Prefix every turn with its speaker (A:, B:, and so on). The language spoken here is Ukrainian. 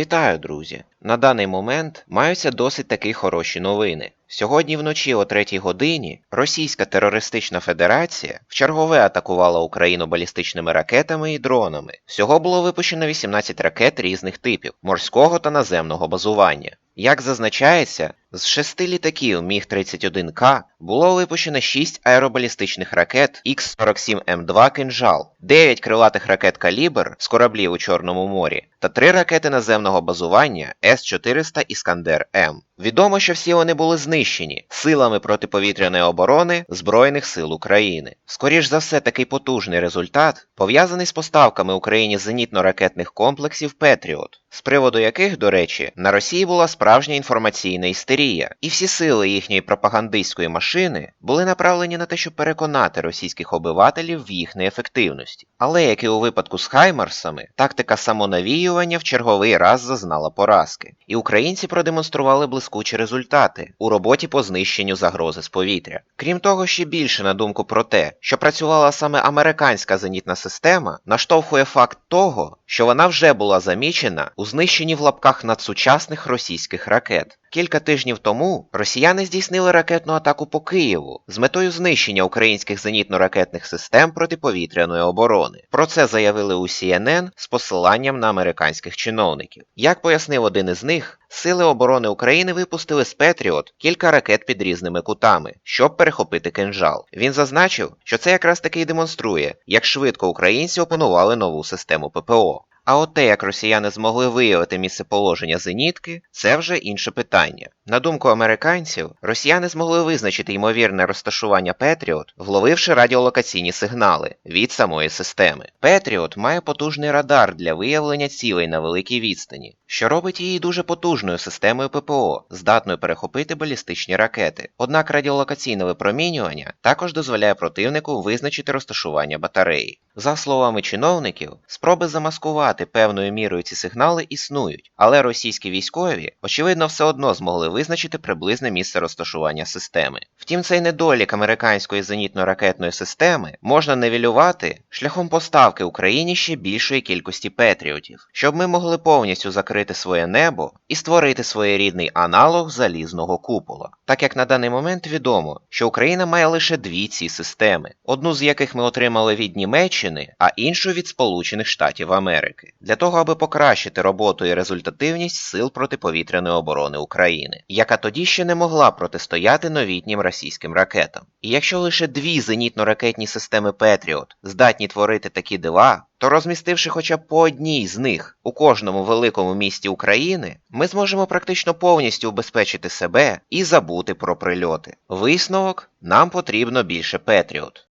A: Вітаю, друзі! На даний момент маються досить таки хороші новини. Сьогодні вночі о 3 годині Російська терористична федерація вчергове атакувала Україну балістичними ракетами і дронами. Всього було випущено 18 ракет різних типів морського та наземного базування. Як зазначається, з шести літаків Міг-31К було випущено 6 аеробалістичних ракет Х-47М2 «Кинжал», 9 крилатих ракет «Калібр» з кораблів у Чорному морі та 3 ракети наземного базування С-400 «Іскандер-М». Відомо, що всі вони були знищені силами протиповітряної оборони Збройних сил України. Скоріш за все, такий потужний результат пов'язаний з поставками Україні зенітно-ракетних комплексів Петріот, з приводу яких, до речі, на Росії була справжня інформаційна істерія, і всі сили їхньої пропагандистської машини були направлені на те, щоб переконати російських обивателів в їх неефективності. Але як і у випадку з Хаймарсами, тактика самонавіювання в черговий раз зазнала поразки, і українці продемонстрували блискучі результати у роботі по знищенню загрози з повітря. Крім того, ще більше на думку про те, що працювала саме американська зенітна система, наштовхує факт того, що вона вже була замічена у знищенні в лапках надсучасних російських ракет. Кілька тижнів тому росіяни здійснили ракетну атаку по Києву з метою знищення українських зенітно-ракетних систем протиповітряної оборони. Про це заявили у CNN з посиланням на американських чиновників. Як пояснив один із них, Сили оборони України випустили з Петріот кілька ракет під різними кутами, щоб перехопити кинжал. Він зазначив, що це якраз таки й демонструє, як швидко українці опанували нову систему ППО. А от те, як росіяни змогли виявити місцеположення зенітки, це вже інше питання. На думку американців, росіяни змогли визначити ймовірне розташування Петріот, вловивши радіолокаційні сигнали від самої системи. Петріот має потужний радар для виявлення цілей на великій відстані, що робить її дуже потужною системою ППО, здатною перехопити балістичні ракети. Однак радіолокаційне випромінювання також дозволяє противнику визначити розташування батареї. За словами чиновників, спроби замаскувати певною мірою ці сигнали існують, але російські військові, очевидно, все одно змогли визначити приблизне місце розташування системи. Втім, цей недолік американської зенітно-ракетної системи можна невілювати шляхом поставки Україні ще більшої кількості петріотів, щоб ми могли повністю закрити своє небо і створити своєрідний аналог залізного купола. Так як на даний момент відомо, що Україна має лише дві ці системи, одну з яких ми отримали від Німеччини, а іншу від Сполучених Штатів Америки, для того, аби покращити роботу і результативність сил протиповітряної оборони України, яка тоді ще не могла протистояти новітнім російським ракетам. І якщо лише дві зенітно-ракетні системи Петріот здатні творити такі дива, то розмістивши хоча б по одній з них у кожному великому місті України, ми зможемо практично повністю убезпечити себе і забути про прильоти. Висновок нам потрібно більше Петріот.